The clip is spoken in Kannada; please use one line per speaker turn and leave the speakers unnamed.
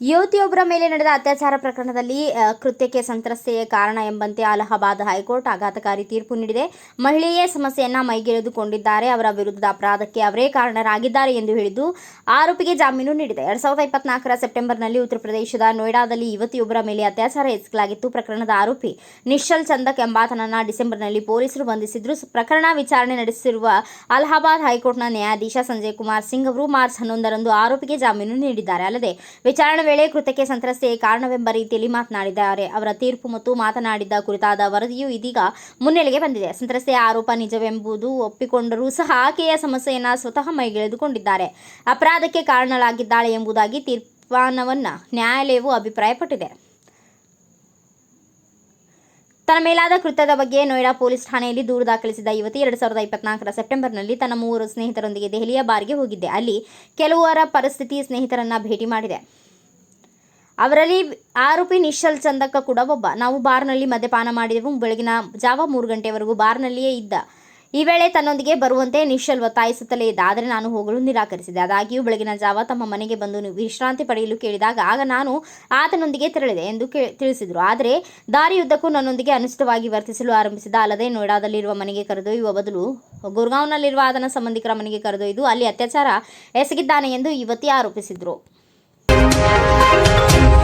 ಯುವತಿಯೊಬ್ಬರ ಮೇಲೆ ನಡೆದ ಅತ್ಯಾಚಾರ ಪ್ರಕರಣದಲ್ಲಿ ಕೃತ್ಯಕ್ಕೆ ಸಂತ್ರಸ್ತೆಯೇ ಕಾರಣ ಎಂಬಂತೆ ಅಲಹಾಬಾದ್ ಹೈಕೋರ್ಟ್ ಆಘಾತಕಾರಿ ತೀರ್ಪು ನೀಡಿದೆ. ಮಹಿಳೆಯೇ ಸಮಸ್ಯೆಯನ್ನ ಮೈಗೆರೆದುಕೊಂಡಿದ್ದಾರೆ ಅವರ ವಿರುದ್ಧದ ಅಪರಾಧಕ್ಕೆ ಅವರೇ ಕಾರಣರಾಗಿದ್ದಾರೆ ಎಂದು ಹೇಳಿದ್ದು, ಆರೋಪಿಗೆ ಜಾಮೀನು ನೀಡಿದೆ. ಎರಡ್ ಸಾವಿರದ ಇಪ್ಪತ್ನಾಲ್ಕರ ಸೆಪ್ಟೆಂಬರ್ನಲ್ಲಿ ಉತ್ತರ ಪ್ರದೇಶದ ನೋಯ್ಡಾದಲ್ಲಿ ಯುವತಿಯೊಬ್ಬರ ಮೇಲೆ ಅತ್ಯಾಚಾರ ಎಸಗಲಾಗಿತ್ತು. ಪ್ರಕರಣದ ಆರೋಪಿ ನಿಶ್ಚಲ್ ಚಂದಕ್ ಎಂಬಾತನನ್ನ ಡಿಸೆಂಬರ್ನಲ್ಲಿ ಪೊಲೀಸರು ಬಂಧಿಸಿದ್ರು. ಪ್ರಕರಣ ವಿಚಾರಣೆ ನಡೆಸಿರುವ ಅಲಹಾಬಾದ್ ಹೈಕೋರ್ಟ್ನ ನ್ಯಾಯಾಧೀಶ ಸಂಜಯ್ ಕುಮಾರ್ ಸಿಂಗ್ ಅವರು ಮಾರ್ಚ್ ಹನ್ನೊಂದರಂದು ಆರೋಪಿಗೆ ಜಾಮೀನು ನೀಡಿದ್ದಾರೆ. ಅಲ್ಲದೆ, ವಿಚಾರಣೆ ವೇಳೆ ಕೃತಕ್ಕೆ ಸಂತ್ರಸ್ತೆಯೇ ಕಾರಣವೆಂಬ ರೀತಿಯಲ್ಲಿ ಮಾತನಾಡಿದ್ದಾರೆ. ಅವರ ತೀರ್ಪು ಮತ್ತು ಮಾತನಾಡಿದ್ದ ಕುರಿತಾದ ವರದಿಯು ಇದೀಗ ಮುನ್ನೆಲೆಗೆ ಬಂದಿದೆ. ಸಂತ್ರಸ್ತೆಯ ಆರೋಪ ನಿಜವೆಂಬುದು ಒಪ್ಪಿಕೊಂಡರೂ ಸಹ ಆಕೆಯ ಸಮಸ್ಯೆಯನ್ನು ಸ್ವತಃ ಮೈಗೆಳೆದುಕೊಂಡಿದ್ದಾರೆ. ಅಪರಾಧಕ್ಕೆ ಕಾರಣಳಾಗಿದ್ದಾಳೆ ಎಂಬುದಾಗಿ ತೀರ್ಮಾನವನ್ನು ನ್ಯಾಯಾಲಯವು ಅಭಿಪ್ರಾಯಪಟ್ಟಿದೆ. ತನ್ನ ಮೇಲಾದ ಕೃತ್ಯದ ಬಗ್ಗೆ ನೋಯ್ಡಾ ಪೊಲೀಸ್ ಠಾಣೆಯಲ್ಲಿ ದೂರು ದಾಖಲಿಸಿದ ಯುವತಿ ಎರಡು ಸಾವಿರದ ಇಪ್ಪತ್ನಾಲ್ಕರ ಸೆಪ್ಟೆಂಬರ್ನಲ್ಲಿ ತನ್ನ ಮೂವರು ಸ್ನೇಹಿತರೊಂದಿಗೆ ದೆಹಲಿಯ ಬಾರ್ಗೆ ಹೋಗಿದ್ದೆ. ಅಲ್ಲಿ ಕೆಲವರ ಪರಿಸ್ಥಿತಿ ಸ್ನೇಹಿತರನ್ನ ಭೇಟಿ ಮಾಡಿದೆ. ಅವರಲ್ಲಿ ಆರೋಪಿ ನಿಶ್ಚಲ್ ಚಂದಕ್ಕ ಕೂಡ ಒಬ್ಬ. ನಾವು ಬಾರ್ನಲ್ಲಿ ಮದ್ಯಪಾನ ಮಾಡಿದೆವು. ಬೆಳಗಿನ ಜಾವ ಮೂರು ಗಂಟೆವರೆಗೂ ಬಾರ್ನಲ್ಲಿಯೇ ಇದ್ದ. ಈ ವೇಳೆ ತನ್ನೊಂದಿಗೆ ಬರುವಂತೆ ನಿಶ್ಚಲ್ ಒತ್ತಾಯಿಸುತ್ತಲೇ ಇದ್ದ. ಆದರೆ ನಾನು ಹೋಗಲು ನಿರಾಕರಿಸಿದೆ. ಅದಾಗಿಯೂ ಬೆಳಗಿನ ಜಾವ ತಮ್ಮ ಮನೆಗೆ ಬಂದು ವಿಶ್ರಾಂತಿ ಪಡೆಯಲು ಕೇಳಿದಾಗ ಆಗ ನಾನು ಆತನೊಂದಿಗೆ ತೆರಳಿದೆ ಎಂದು ತಿಳಿಸಿದರು. ಆದರೆ ದಾರಿಯುದ್ದಕ್ಕೂ ನನ್ನೊಂದಿಗೆ ಅನುಚಿತವಾಗಿ ವರ್ತಿಸಲು ಆರಂಭಿಸಿದ. ಅಲ್ಲದೆ ನೋಯ್ಡಾದಲ್ಲಿರುವ ಮನೆಗೆ ಕರೆದೊಯ್ಯುವ ಬದಲು ಗುರ್ಗಾಂವ್ನಲ್ಲಿರುವ ಆತನ ಸಂಬಂಧಿಕರ ಮನೆಗೆ ಕರೆದೊಯ್ದು ಅಲ್ಲಿ ಅತ್ಯಾಚಾರ ಎಸಗಿದ್ದಾನೆ ಎಂದು ಯುವತಿ ಆರೋಪಿಸಿದರು. Thank you.